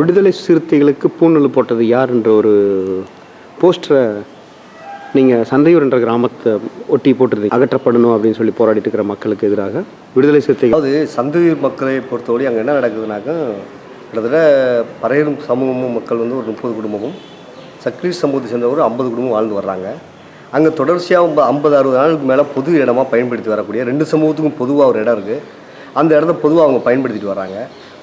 விடுதலை சிறுத்தைகளுக்கு பூணல் போட்டது யார் என்ற ஒரு போஸ்டரை நீங்கள் சந்தையூர் என்ற கிராமத்தை ஒட்டி போட்டிருந்தீங்க. அகற்றப்படணும் அப்படின்னு சொல்லி போராடிட்டு இருக்கிற மக்களுக்கு எதிராக விடுதலை சிறுத்தை அதாவது சந்தையூர் மக்களை பொறுத்தவரை அங்கே என்ன நடக்குதுனாக்கா கிட்டத்தட்ட பறையரும் சமூகமும் மக்கள் வந்து ஒரு முப்பது குடும்பமும் சக்ரீஸ் சமூகத்தை சேர்ந்த ஒரு ஐம்பது குடும்பம் வாழ்ந்து வர்றாங்க. அங்கே தொடர்ச்சியாக ஐம்பது அறுபது நாளுக்கு மேலே பொது இடமாக பயன்படுத்தி வரக்கூடிய ரெண்டு சமூகத்துக்கும் பொதுவாக ஒரு இடம் இருக்குது அந்த இடத்த பொதுவாக அவங்க பயன்படுத்திட்டு வராங்க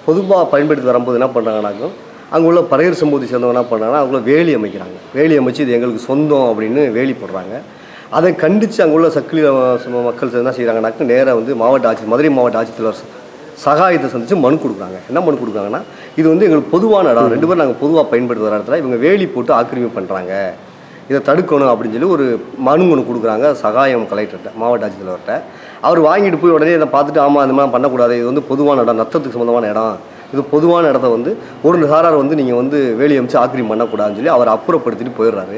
பொதுவாக பயன்படுத்தி வரும்போது என்ன பண்ணுறாங்கனாக்கும் அங்கே உள்ள பறையர் சமூகத்தை சேர்ந்தவங்க என்ன பண்ணுறாங்கன்னா அவங்கள வேலி அமைக்கிறாங்க. வேலி அமைச்சு இது எங்களுக்கு சொந்தம் அப்படின்னு வேலி போடுறாங்க. அதை கண்டித்து அங்கே உள்ள சக்கிலி மக்கள் என்ன செய்கிறாங்கனாக்க நேராக வந்து மாவட்ட ஆட்சி மதுரை மாவட்ட ஆட்சித்தலைவர் சகாயத்தை சந்தித்து மனு கொடுக்குறாங்க. என்ன மனு கொடுக்குறாங்கன்னா இது வந்து எங்களுக்கு பொதுவான இடம். ரெண்டு பேரும் நாங்கள் பொதுவாக பயன்படுத்துகிற இடத்துல இவங்க வேலி போட்டு ஆக்கிரமிப்பு பண்ணுறாங்க இதை தடுக்கணும் அப்படின்னு சொல்லி ஒரு மனு ஒன்று கொடுக்குறாங்க சகாயம் கலெக்டர்கிட்ட மாவட்ட ஆட்சித்தலைவர்கிட்ட அவர் வாங்கிட்டு போய் உடனே இதை பார்த்துட்டு ஆமாம் இந்த மாதிரி பண்ணக்கூடாது. இது வந்து பொதுவான இடம் நத்தத்துக்கு சம்மந்தமான இடம். இது பொதுவான இடத்த வந்து ஒரு சாரார் வந்து நீங்கள் வந்து வேலி அமைச்சு ஆக்கிரமி பண்ணக்கூடாதுன்னு சொல்லி அவர் அப்புறப்படுத்திட்டு போயிடுறாரு.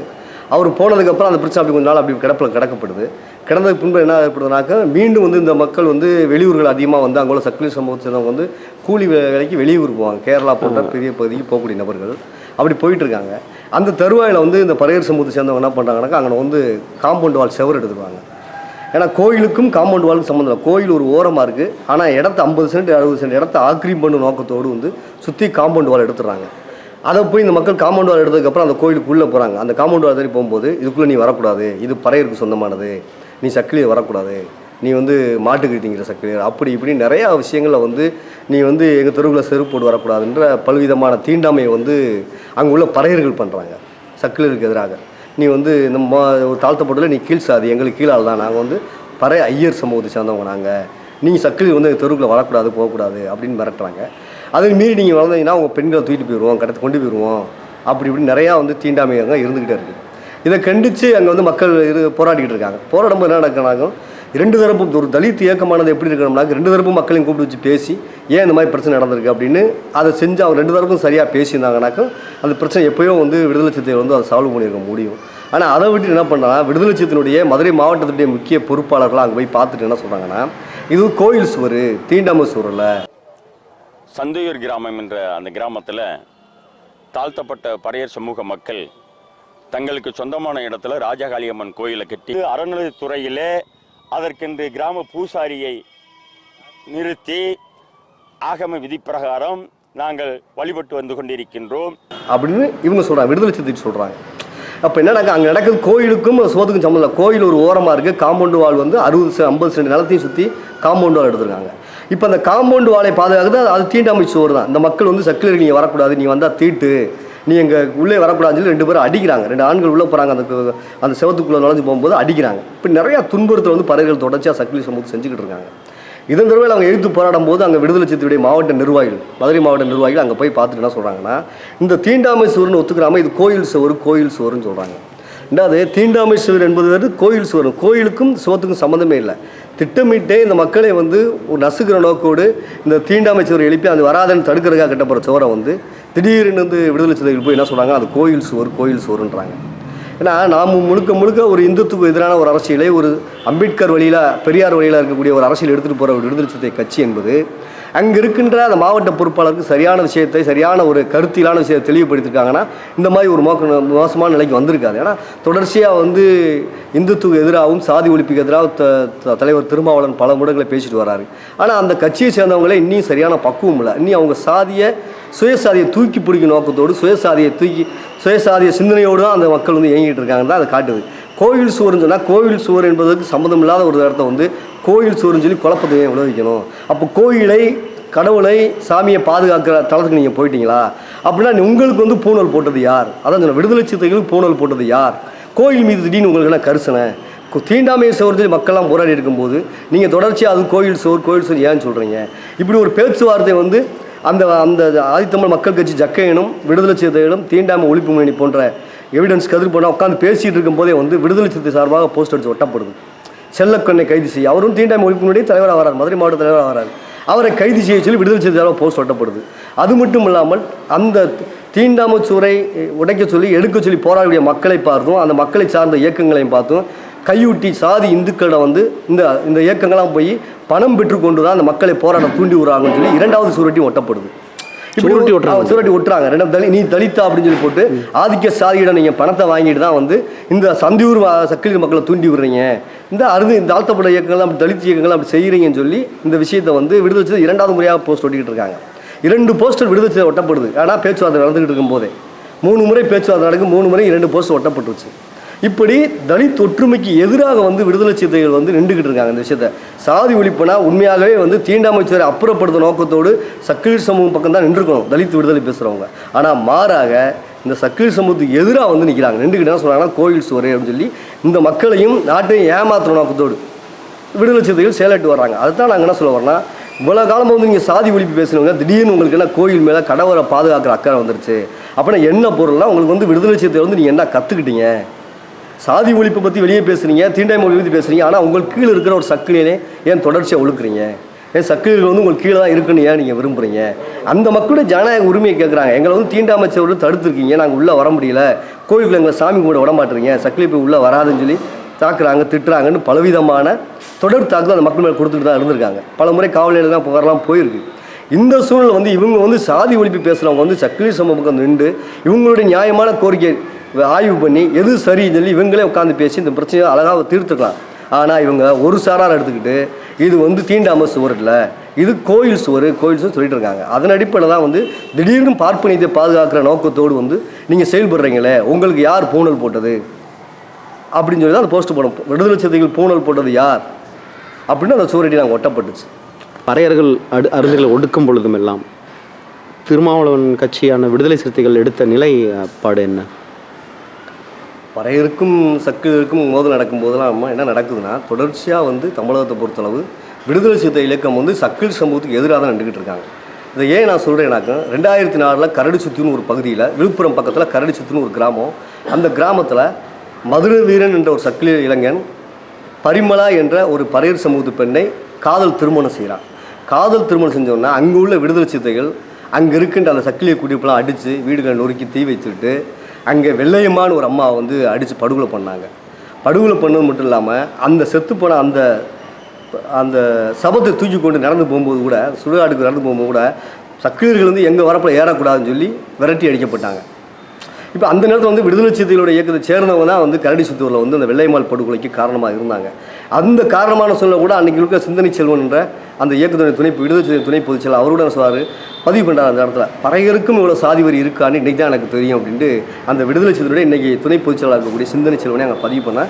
அவர் போனதுக்கப்புறம் அந்த பிரச்சனை அப்படி கொஞ்ச நாள் அப்படி கிடப்பில் கிடக்கப்படுது. கிடந்ததுக்கு பின்பு என்ன ஏற்படுதுனாக்கா மீண்டும் வந்து இந்த மக்கள் வந்து வெளியூர்கள் அதிகமாக வந்து அங்குள்ள சக்கிலி சமூகத்தை சேர்ந்தவங்க வந்து கூலி வேலைக்கு வெளியூர் போவாங்க. கேரளா போன்ற பெரிய பகுதிக்கு போகக்கூடிய நபர்கள். அப்படி போயிட்டு இருக்காங்க அந்த தருவாயில் வந்து இந்த பறையர் சமூகத்தை சேர்ந்தவங்க என்ன பண்ணுறாங்கனாக்கா அங்கே வந்து காம்பவுண்ட் வால் செவர் எடுத்துருவாங்க. ஏன்னா கோயிலுக்கும் காம்பவுண்ட் வாலுக்கும் சம்மந்தம் இல்லை. கோயில் ஒரு ஓரமாக இருக்குது ஆனால் இடத்த ஐம்பது சென்ட் அறுபது சென்ட் இடத்த ஆக்கிரியம் பண்ணும் நோக்கத்தோடு வந்து சுற்றி காம்பவுண்ட் வால் எடுத்துடுறாங்க. அதை போய் இந்த மக்கள் காம்பவுண்ட் வால் எடுத்ததுக்கப்புறம் அந்த கோயிலுக்குள்ளே போகிறாங்க அந்த காம்பவுண்ட் வால் தேடி போகும்போது இதுக்குள்ளே நீ வரக்கூடாது. இது பறையருக்கு சொந்தமானது. நீ சக்கிலியை வரக்கூடாது. நீ வந்து மாட்டுக்கு திங்கிற சக்கிலியர் அப்படி இப்படி நிறையா விஷயங்களில் வந்து நீ வந்து எங்கள் தெருவில் செருப்பு போட்டு வரக்கூடாதுன்ற பல்விதமான தீண்டாமையை வந்து அங்கே உள்ள பறையர்கள் பண்ணுறாங்க சக்கிலியருக்கு எதிராக. நீ வந்து இந்த மா ஒரு தாழ்த்தப்பட்டதில் நீ கீழ் சாதி எங்களுக்கு கீழால் தான். நாங்கள் வந்து பறை ஐயர் சமூகத்தை சேர்ந்தவங்க நாங்கள் நீங்கள் சக்கிலி வந்து எங்கள் தெருவுக்குள்ளே வரக்கூடாது போகக்கூடாது அப்படின்னு மிரட்டுறாங்க. அதை மீறி நீங்கள் வளர்ந்தீங்கன்னா உங்கள் பெண்களை தூக்கிட்டு போயிடுவோம் கடத்து கொண்டு போயிடுவோம் அப்படி இப்படி நிறையா வந்து தீண்டாமையாக இருந்துக்கிட்டே இருக்குது இதை கண்டித்து அங்கே வந்து மக்கள் இரு போராடிக்கிட்டு இருக்காங்க. போராடும்போது என்ன நடக்கிறாங்க ரெண்டு தரப்பும் ஒரு தலித் இயக்கமானது எப்படி இருக்கணும்னா ரெண்டு தரப்பும் மக்களையும் கூப்பிட்டு வச்சு பேசி ஏன் இந்த மாதிரி பிரச்சனை நடந்திருக்கு அப்படின்னு அதை செஞ்சு அவங்க ரெண்டு தரப்பும் சரியாக பேசியிருந்தாங்கனாக்கா அந்த பிரச்சனை எப்போயோ வந்து விடுதலை சிறுத்தைகள் வந்து அதை சால்வ் பண்ணியிருக்க முடியும். ஆனால் அதை விட்டு என்ன பண்ணால் விடுதலை சிறுத்தையினுடைய மதுரை மாவட்டத்துடைய முக்கிய பொறுப்பாளர்களாக அங்கே போய் பார்த்துட்டு என்ன சொல்கிறாங்கன்னா இது கோயில் சுவர் தீண்டாம சுவரில் சந்தையூர் கிராமம் என்ற அந்த கிராமத்தில் தாழ்த்தப்பட்ட பறையர் சமூக மக்கள் தங்களுக்கு சொந்தமான இடத்துல ராஜகாளியம்மன் கோயிலை கட்டி அறநிலைத்துறையிலே அதற்கென்று கிராம பூசாரியை நிறுத்தி ஆகம விதி பிரகாரம் நாங்கள் வழிபட்டு வந்து கொண்டிருக்கின்றோம். அப்படின்னு இவங்க சொல்கிறாங்க விடுதலை சிறுத்தைக்கு சொல்கிறாங்க அப்போ என்னன்னாக்கா அங்கே நடக்குது கோயிலுக்கும் சோத்துக்கும் சம்மந்தம் கோயில் ஒரு ஓரமாக இருக்குது காம்பவுண்டு வால் வந்து அறுபது செ ஐம்பது சென்ட் நிலத்தையும் சுற்றி காம்பவுண்டு வால் எடுத்திருக்காங்க. இப்போ அந்த காம்பவுண்டு வாலை பாதுகாக்கிறது அது தீண்டாமை சோறு தான் இந்த மக்கள் வந்து சக்கிலருக்கு நீங்கள் வரக்கூடாது நீ வந்தால் தீட்டு. நீ எங்கள் உள்ளே வரக்கூடாதுன்னு சொல்லி ரெண்டு பேரும் அடிக்கிறாங்க. ரெண்டு ஆண்கள் உள்ளே போகிறாங்க அந்த அந்த செவத்துக்குள்ளே நுழைஞ்சு போகும்போது அடிக்கிறாங்க. இப்போ நிறையா துன்புறுத்தல் வந்து பறவைகள் தொடர்ச்சியாக சக்லி சமூகத்தை செஞ்சுக்கிட்டு இருக்காங்க. இதன் தடவை அவங்க எழுத்து போராடும் போது அங்கே விடுதலை சித்தியுடைய மாவட்ட நிர்வாகிகள் மதுரை மாவட்ட நிர்வாகிகள் அங்கே போய் பார்த்துட்டு என்ன சொல்கிறாங்கன்னா இந்த தீண்டாமை சுவர்னு ஒத்துக்கிறாம இது கோயில் சுவர் கோயில் சுவர்னு சொல்கிறாங்க ரெண்டாவது தீண்டாமை சுவர் என்பது வந்து கோயில் சுவர். கோயிலுக்கும் சுவத்துக்கும் சம்மந்தமே இல்லை. திட்டமிட்டே இந்த மக்களை வந்து ஒரு நசுக்கிற நோக்கோடு இந்த தீண்டாமை சுவர் எழுப்பி அது வராதன்னு தடுக்கிறதுக்காக கட்டப்படுற சுவரை வந்து திடீர்னு வந்து விடுதலை சிறுத்தைகள் போய் என்ன சொல்கிறாங்க அது கோயில் சுவர் கோயில் சுவருன்றாங்க. ஏன்னா நாம் முழுக்க முழுக்க ஒரு இந்துத்துக்கு எதிரான ஒரு அரசியலை ஒரு அம்பேத்கர் வழியில் பெரியார் வழியில் இருக்கக்கூடிய ஒரு அரசியல் எடுத்துகிட்டு போகிற ஒரு விடுதலை சிறுத்தை கட்சி என்பது அங்கே இருக்கின்ற அந்த மாவட்ட பொறுப்பாளருக்கு சரியான விஷயத்தை சரியான ஒரு கருத்திலான விஷயத்தை தெளிவுபடுத்திருக்காங்கன்னா இந்த மாதிரி ஒரு மோக்க மோசமான நிலைக்கு வந்திருக்காது. ஏன்னா தொடர்ச்சியாக வந்து இந்துத்துக்கு எதிராகவும் சாதி ஒழிப்புக்கு எதிராக த தலைவர் திருமாவளவன் பல முடங்களை பேசிட்டு வராரு. ஆனால் அந்த கட்சியை சேர்ந்தவங்களே இன்னும் சரியான பக்குவம் இல்லை. இன்னும் அவங்க சாதியை சுயசாதியை தூக்கி பிடிக்கும் நோக்கத்தோடு சுயசாதியை தூக்கி சுயசாதிய சிந்தனையோடு தான் அந்த மக்கள் வந்து இயங்கிட்டு இருக்காங்கன்னு தான் அதை காட்டுது. கோவில் சுவர்னு சொன்னால் கோவில் சுவர் என்பதற்கு சம்மந்தம் இல்லாத ஒரு இடத்த வந்து கோயில் சோறுன்னு சொல்லி குழப்பத்தை ஏன் விளைவிக்கணும் அப்போ கோயிலை கடவுளை சாமியை பாதுகாக்கிற தளத்துக்கு நீங்கள் போயிட்டீங்களா? அப்படின்னா உங்களுக்கு வந்து பூணல் போட்டது யார்? அதான் சொன்ன விடுதலை சிறுத்தைகளுக்கு பூணல் போட்டது யார்? கோயில் மீது திடீர்னு உங்களுக்கு என்ன கரிசனை? தீண்டாமையை தீண்டாமை சோறு சொல்லி மக்கள்லாம் போராடி இருக்கும்போது நீங்கள் தொடர்ச்சியாக அது கோயில் சோர் கோயில் சோறு ஏன்னு சொல்கிறீங்க இப்படி ஒரு பேச்சுவார்த்தை வந்து அந்த அந்த ஆதித்தமிழ் மக்கள் கட்சி ஜக்கையனும் விடுதலை சிறுத்தைகளும் தீண்டாமை ஒழிப்பு முன்னணி போன்ற எவிடன்ஸ் கதிர் போனால் உட்காந்து பேசிகிட்டு இருக்கும்போதே வந்து விடுதலை சிறுத்தை சார்பாக போஸ்ட் அடிச்சு ஒட்டப்படுது. செல்லக்கண்ணை கைது செய்ய அவரும் தீண்டாமை ஒழிப்பினுடைய தலைவர் தலைவராக வரார் மதுரை மாவட்ட தலைவராக வரார் அவரை கைது செய்ய சொல்லி விடுதலை சிறுத்தை போஸ்ட் ஒட்டப்படுது அது மட்டும் இல்லாமல் அந்த தீண்டாமை சுவரை உடைக்க சொல்லி எடுக்க சொல்லி போராடக்கூடிய மக்களை பார்த்தும் அந்த மக்களை சார்ந்த இயக்கங்களையும் பார்த்தும் கையூட்டி சாதி இந்துக்களிடம் வந்து இந்த இந்த இயக்கங்கள்லாம் போய் பணம் பெற்றுக்கொண்டு தான் அந்த மக்களை போராட தூண்டி விடுறாங்கன்னு சொல்லி இரண்டாவது சுவரட்டியும் ஒட்டப்படுது. சுவரொட்டி ஒட்டுறாங்க. சுவரொட்டி ஒட்டுறாங்க ரெண்டு தலி நீ தலித்தா அப்படின்னு சொல்லி போட்டு ஆதிக்க சாதியிடம் நீங்கள் பணத்தை வாங்கிட்டு தான் வந்து இந்த சந்தியூர் சக்கிலி மக்களை தூண்டி விடுறீங்க. இந்த அறுதி இந்த தாழ்த்தப்பட்ட இயக்கங்கள் அப்படி தலித் இயக்கங்கள் அப்படி செய்கிறீங்கன்னு சொல்லி இந்த விஷயத்தை வந்து விடுதலை இரண்டாவது முறையாக போஸ்ட் ஒட்டிக்கிட்டு இருக்காங்க. இரண்டு போஸ்டர் விடுதலை ஒட்டப்படுது. ஆனால் பேச்சுவார்த்தை நடந்துகிட்டு இருக்கும் போதே மூணு முறை பேச்சுவார்த்தை நடக்கும் மூணு முறை இரண்டு போஸ்டர் ஒட்டப்பட்டுருச்சு. இப்படி தலித் ஒற்றுமைக்கு எதிராக வந்து விடுதலை சிறுத்தைகள் வந்து நின்றுக்கிட்டு இருக்காங்க இந்த விஷயத்த. சாதி ஒழிப்புனா உண்மையாகவே வந்து தீண்டாமைச்சரை அப்புறப்படுத்த நோக்கத்தோடு சக்கிலி சமூகம் பக்கம் தான் நின்றுக்கணும் தலித் விடுதலை பேசுகிறவங்க ஆனால் மாறாக இந்த சக்கிலி சமூகத்துக்கு எதிராக வந்து நிற்கிறாங்க நின்றுக்கிட்டு என்ன சொல்கிறாங்கன்னா கோயில் சுவரே அப்படின்னு சொல்லி இந்த மக்களையும் நாட்டையும் ஏமாத்துற நோக்கத்தோடு விடுதலை சிறுத்தைகள் செயலாட்டு வர்றாங்க. அதுதான் நாங்கள் என்ன சொல்ல வரோம்னா இவ்வளோ காலமாக வந்து நீங்கள் சாதி ஒழிப்பு பேசினவங்க திடீர்னு உங்களுக்கு என்ன கோயில் மேலே கடவுளை பாதுகாக்கிற அக்கறை வந்துருச்சு. அப்படின்னா என்ன பொருள்னா உங்களுக்கு வந்து விடுதலை சிறுத்தை வந்து நீங்கள் என்ன கற்றுக்கிட்டீங்க சாதி ஒழிப்பை பற்றி வெளியே பேசுறீங்க தீண்டாமை மொழி பற்றி பேசுறீங்க ஆனால் உங்களுக்கு கீழே இருக்கிற ஒரு சக்கிலியிலே ஏன் தொடர்ச்சியாக ஒழுக்குறீங்க? ஏன் சக்கிலிகள் வந்து உங்களுக்கு கீழே தான் இருக்குன்னு ஏன் நீங்கள் விரும்புகிறீங்க அந்த மக்களுடைய ஜனநாயக உரிமையை கேட்குறாங்க எங்களை வந்து தீண்டாமைச்சவர்கள் தடுத்துருக்கீங்க. நாங்கள் உள்ளே வர முடியல. கோயிலுக்குள்ள எங்களை சாமி கூட விட மாட்டேறீங்க. சக்கிலி போய் உள்ளே வராதுன்னு சொல்லி தாக்குறாங்க திட்டுறாங்கன்னு பலவிதமான தொடர் தாக்குதல் அந்த மக்கள் மேலே கொடுத்துட்டு தான் இருந்திருக்காங்க. பல முறை காவல் தான் புகார்லாம் போயிருக்கு. இந்த சூழல் வந்து இவங்க வந்து சாதி ஒழிப்பு பேசுகிறவங்க வந்து சக்கிலி சமூகம் நின்று இவங்களுடைய நியாயமான கோரிக்கை ஆய்வு பண்ணி எது சரின்னு சொல்லி இவங்களே உட்காந்து பேசி இந்த பிரச்சனையை அழகாக தீர்த்துக்கலாம். ஆனால் இவங்க ஒரு சாரார் எடுத்துக்கிட்டு இது வந்து தீண்டாம சுவர் இல்லை இது கோயில் சுவர் கோயில் சுவர் சொல்லிட்டு இருக்காங்க. அதன் அடிப்படையில் தான் வந்து திடீர்னு பார்ப்பனியத்தை பாதுகாக்கிற நோக்கத்தோடு வந்து நீங்கள் செயல்படுறீங்களே உங்களுக்கு யார் பூணல் போட்டது? அப்படின்னு சொல்லி தான் அந்த போஸ்ட் போடும் விடுதலை சிறுத்தைகள் பூணல் போட்டது யார்? அப்படின்னு அந்த சுவரடி நாங்கள் ஒட்டப்பட்டுச்சு. பறையர்கள் அடு அருந்துகளை ஒடுக்கும் பொழுதும் எல்லாம் திருமாவளவன் கட்சியான விடுதலை சிறுத்தைகள் எடுத்த நிலைப்பாடு என்ன? பறையருக்கும் சக்கிலிருக்கும் மோதல் நடக்கும் போதெல்லாம் நம்ம என்ன நடக்குதுன்னா தொடர்ச்சியாக வந்து தமிழகத்தை பொறுத்தளவு விடுதலை சிறுத்தை இயக்கம் வந்து சக்கில் சமூகத்துக்கு எதிராக தான் நின்றுக்கிட்டு இருக்காங்க. இதை ஏன் நான் சொல்கிறேன்னாக்கா ரெண்டாயிரத்தி நாலில் கரடி சுத்தின்னு ஒரு பகுதியில் விழுப்புரம் பக்கத்தில் கரடி சுத்தின்னு ஒரு கிராமம் அந்த கிராமத்தில் மதுரை வீரன் என்ற ஒரு சக்கிலி இளைஞன் பரிமளா என்ற ஒரு பறையர் சமூகத்து பெண்ணை காதல் திருமணம் செய்கிறான். காதல் திருமணம் செஞ்சோன்னா அங்கே உள்ள விடுதலை சிறுத்தைகள் அங்கே இருக்கின்ற அந்த சக்கிலிய குடிப்பெல்லாம் அடித்து வீடுகளை நொறுக்கி தீ வச்சுட்டு அங்கே வெள்ளையம்மான்னு ஒரு அம்மா வந்து அடித்து படுகொலை பண்ணாங்க. படுகொலை பண்ணது மட்டும் இல்லாமல் அந்த செத்து போன அந்த அந்த சபத்தை தூக்கி கொண்டு நடந்து போகும்போது கூட சுடுகாடுக்கு நடந்து போகும்போது கூட சக்கிலியர்கள் வந்து எங்கள் வரப்பில் ஏறக்கூடாதுன்னு சொல்லி விரட்டி அடிக்கப்பட்டாங்க. இப்போ அந்த நேரத்தில் வந்து விடுதலை சிறுத்தைகளோட இயக்கத்தை சேர்ந்தவங்க தான் வந்து கரடி சுத்தூரில் வந்து அந்த வெள்ளைமால் படுகொலைக்கு காரணமாக இருந்தாங்க. அந்த காரணமான சூழ்நிலை கூட அன்றைக்கி இருக்க சிந்தனை செல்வன்ன்ற அந்த இயக்கத்துடைய துணை விடுதலை துணை பொதுச் செயலர் அவரோட என்ன சொல்றாரு? பதிவு பண்ணுறாரு அந்த இடத்துல. பறையருக்கும் இவ்வளோ சாதி வரி இருக்கான்னு இன்றைக்கி தான் எனக்கு தெரியும் அப்படின்ட்டு அந்த விடுதலை சிறுத்தையோட இன்றைக்கி துணை பொதுச் செயலாளர் இருக்கக்கூடிய சிந்தனை செல்வனை அங்கே பதிவு பண்ண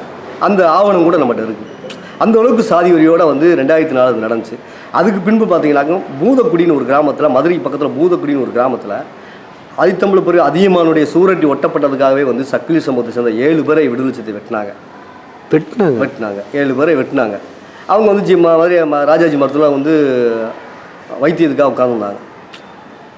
அந்த ஆவணம் கூட நம்மகிட்ட இருக்குது அந்த அளவுக்கு சாதி வரியோட வந்து ரெண்டாயிரத்தி நாலு அது நடந்துச்சு. அதுக்கு பின்பு பார்த்தீங்கன்னாக்க பூதக்குடின்னு ஒரு கிராமத்தில் மதுரை பக்கத்தில் பூதக்குடின்னு ஒரு கிராமத்தில் ஆதித்தமிழ் பிறகு அதியமானுடைய சூரட்டி ஒட்டப்பட்டதுக்காகவே வந்து சக்கிலி சமூகத்தை சேர்ந்த ஏழு பேரை விடுதலை சிறுத்தை வெட்டினாங்க. வெட்டினாங்க? வெட்டினாங்க. ஏழு பேரை வெட்டினாங்க. அவங்க வந்து ஜி மாதிரி ராஜாஜி மரத்தில் வந்து வைத்தியத்துக்காக உட்காந்துருந்தாங்க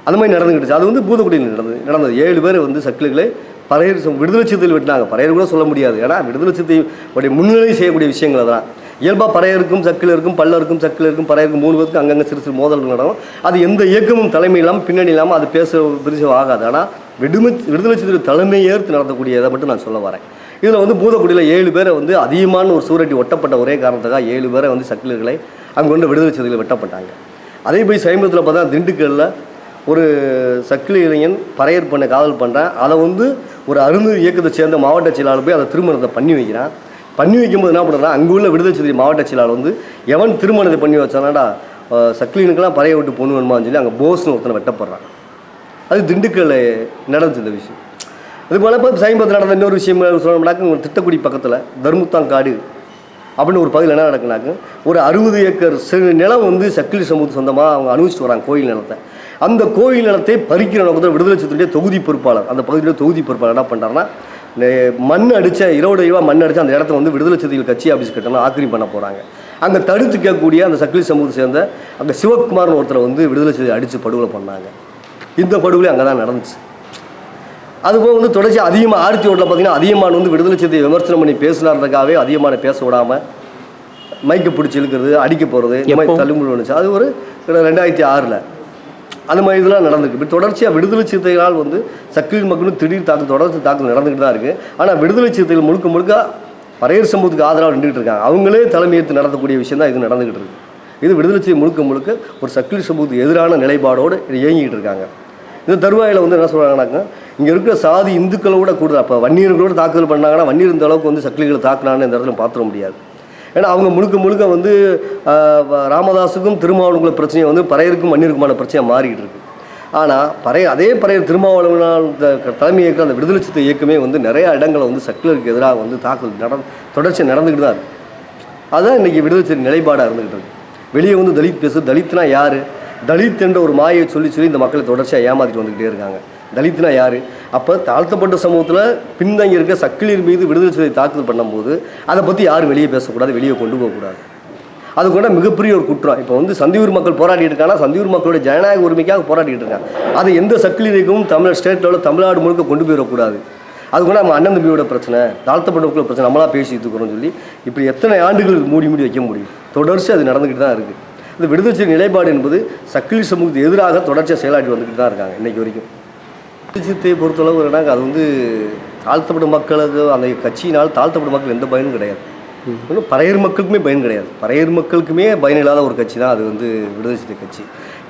அந்த மாதிரி நடந்துக்கிட்டுச்சு அது வந்து பூதக்குடியில் நடந்தது நடந்தது. ஏழு பேர் வந்து சக்கிலிகளை பறையர் விடுதலை சிறுத்தையில் வெட்டினாங்க. பறையர் கூட சொல்ல முடியாது. ஏன்னா விடுதலை சிறுத்தை உடைய முன்னிலை செய்யக்கூடிய விஷயங்கள் அதெல்லாம் இயல்பாக பறையருக்கும் சக்கிலருக்கும் பல்லருக்கும் சக்கிலருக்கும் பறையருக்கும் மூணு பேருக்கும் அங்கங்கே சிறு சிறு மோதல்கள் நடக்கும். அது எந்த இயக்கமும் தலைமை இல்லாமல் பின்னணி இல்லாமல் அது பேச பெருசு ஆகாது. ஆனால் விடுமை விடுதலை சிறுத்தை தலைமை ஏற்று நடத்தக்கூடியதை மட்டும் நான் சொல்ல வரேன். இதில் வந்து பூதக்குடியில் ஏழு பேரை வந்து அதிகமான ஒரு சூரட்டி ஒட்டப்பட்ட ஒரே காரணத்துக்காக ஏழு பேரை வந்து சக்கிலர்களை அங்கே கொண்டு விடுதலை சிறுத்தைகள் வெட்டப்பட்டாங்க. அதே போய் சமீபத்தில் பார்த்தா திண்டுக்கல்லில் ஒரு சக்கிலி இளைஞன் பறையர் பண்ண காதல் பண்ணுறேன் அதை வந்து ஒரு அருந்து இயக்கத்தை சேர்ந்த மாவட்ட செயலாளர் போய் அதை திருமணத்தை பண்ணி வைக்கிறான். பண்ணி வைக்கும்போது என்ன பண்ணுறான் அங்கே உள்ள விடுதலை சிறுத்தை மாவட்ட செயலாளர் வந்து எவன் திருமணத்தை பண்ணி வச்சானாடா அஹ், சக்கிலினுக்கெல்லாம் பறைய விட்டு பொண்ணு வேணுமான்னு சொல்லி அங்கே போஸ்னு ஒருத்தனை வெட்டப்படுறான். அது திண்டுக்கல்ல நடந்துச்சு இந்த விஷயம். அது போல் இப்போ சமீபத்தில் நடந்த இன்னொரு விஷயம் சொல்லணும்னாக்க திட்டக்குடி பக்கத்தில் தர்முத்தாங்காடு அப்படின்னு ஒரு பகுதியில் என்ன நடக்குனாக்க ஒரு அறுபது ஏக்கர் சிறு நிலம் வந்து சக்கிலி சமூகத்து சொந்தமாக அவங்க அனுபவிச்சுட்டு வராங்க கோயில் நிலத்தை. அந்த கோயில் நிலத்தை பறிக்கிற நோக்கத்தில் விடுதலை சிறுத்தையுடைய தொகுதி பொறுப்பாளர் அந்த பகுதியில் தொகுதி பொறுப்பாளர் என்ன பண்ணுறாருன்னா மண் அடித்த இருபது ரூபா மண் அடித்த அந்த இடத்த வந்து விடுதலை சிறுத்தைகள் கட்சி ஆஃபீஸ் கட்டணும் ஆக்கிரமி பண்ண போகிறாங்க அங்கே தடுத்து கேட்கக்கூடிய அந்த சக்கிலி சமூகத்தை சேர்ந்த அங்கே சிவகுமார்னு ஒருத்தரை வந்து விடுதலை சிறுத்தை அடித்து படுகொலை பண்ணாங்க. இந்த படுகொலை அங்கே தான் நடந்துச்சு. அதுபோக வந்து தொடர்ச்சி அதிகமாக ஆயிரத்தி ஓட்டில் பார்த்தீங்கன்னா அதிகமான வந்து விடுதலை சிறுத்தை விமர்சனம் பண்ணி பேசினார்றதுக்காகவே அதிகமான பேச விடாமல் மைக்கை பிடிச்சி இழுக்கிறது அடிக்க போகிறது இந்த மாதிரி? தள்ளுமுள் வந்துச்சு அது ஒரு ரெண்டாயிரத்தி ஆறில். அந்த மாதிரி இதெல்லாம் நடந்திருக்கு. இப்போ தொடர்ச்சியாக விடுதலை சிறுத்தைகளால் வந்து சக்கில் மக்களும் திடீர் தாக்கு தொடர்ச்சி தாக்குதல் நடந்துக்கிட்டு தான் இருக்குது ஆனால் விடுதலை சிறுத்தைகள் முழுக்க முழுக்க பறையர் சமூகத்துக்கு ஆதரவாக நின்றுட்டு இருக்காங்க. அவங்களே தலைமையேற்று நடத்தக்கூடிய விஷயம் தான் இது நடந்துக்கிட்டு இருக்கு. இது விடுதலை முழுக்க முழுக்க ஒரு சக்கில் சமூகத்துக்கு எதிரான நிலைப்பாடோடு இது இயங்கிட்டு இருக்காங்க. இந்த தருவாயில் வந்து என்ன சொல்கிறாங்கன்னாக்கா இங்கே இருக்கிற சாதி இந்துக்களை விட கூடுதல். அப்போ வன்னியர்களோட தாக்குதல் பண்ணாங்கன்னா வன்னியர் இந்த அளவுக்கு வந்து சக்திகளை தாக்குனான்னு இந்த இடத்துல பார்த்துட முடியாது. ஏன்னா அவங்க முழுக்க முழுக்க வந்து ராமதாஸுக்கும் திருமாவளவங்கள பிரச்சனையை வந்து பறையருக்கும் வன்னியருக்குமான பிரச்சனையாக மாறிக்கிட்டு இருக்கு. ஆனால் பறைய அதே பறையர் திருமாவளவனால் தலைமை இயக்கம் அந்த விடுதலை சித்த இயக்கமே வந்து நிறைய இடங்களை வந்து சக்கிலருக்கு எதிராக வந்து தாக்குதல் நட தொடர்ச்சி நடந்துக்கிட்டு தான் இருக்கு. அதுதான் இன்றைக்கி விடுதலை சிறுத்தை நிலைப்பாடாக இருந்துக்கிட்டு இருக்கு. வெளியே வந்து தலித் பேசு தலித்னா யார்? தலித் என்ற ஒரு மாயை சொல்லி சொல்லி இந்த மக்களை தொடர்ச்சியாக ஏமாற்றிட்டு வந்துக்கிட்டே இருக்காங்க. தலித்னா யார்? அப்போ தாழ்த்தப்பட்ட சமூகத்தில் பின்தங்கி இருக்க சக்கிலியர் மீது விடுதலை சிறுத்தை தாக்குதல் பண்ணும்போது அதை பற்றி யாரும் வெளியே பேசக்கூடாது வெளியே கொண்டு போகக்கூடாது. அது கூட மிகப்பெரிய ஒரு குற்றம். இப்போ வந்து சந்தியூர் மக்கள் போராடிட்டு இருக்காங்கன்னா சந்தியூர் மக்களுடைய ஜனநாயக உரிமைக்காக போராடிட்டு இருக்காங்க. அது எந்த சக்கிலியருக்கும் தமிழ் ஸ்டேட் லெவலில் தமிழ்நாடு முழுக்க கொண்டு போயிடக்கூடாது. அது கூட நம்ம அண்ணன் தம்பியோட பிரச்சனை தாழ்த்தப்பட்ட மக்கள் பிரச்சனை. நம்மளாக பேசிட்டு இருக்கிறோம்னு சொல்லி இப்படி எத்தனை ஆண்டுகளுக்கு மூடி மூடி வைக்க முடியும்? தொடர்ச்சி அது நடந்துக்கிட்டு தான் இருக்குது இந்த விடுதலை நிலைப்பாடு என்பது சக்கிலி சமூகத்துக்கு எதிராக தொடர்ச்சியாக செயலாற்றி வந்துக்கிட்டு தான் இருக்காங்க இன்றைக்கு வரைக்கும். விடுதலை பொறுத்தளவு என்னன்னா அது வந்து தாழ்த்தப்படும் மக்களுக்கு அந்த கட்சியினால் தாழ்த்தப்படும் மக்கள் எந்த பயனும் கிடையாது. இன்னும் பறையர் மக்களுக்குமே பயன் கிடையாது. பறையர் மக்களுக்குமே பயன் இல்லாத ஒரு கட்சி தான் அது வந்து விடுதலை சிறுத்தை கட்சி.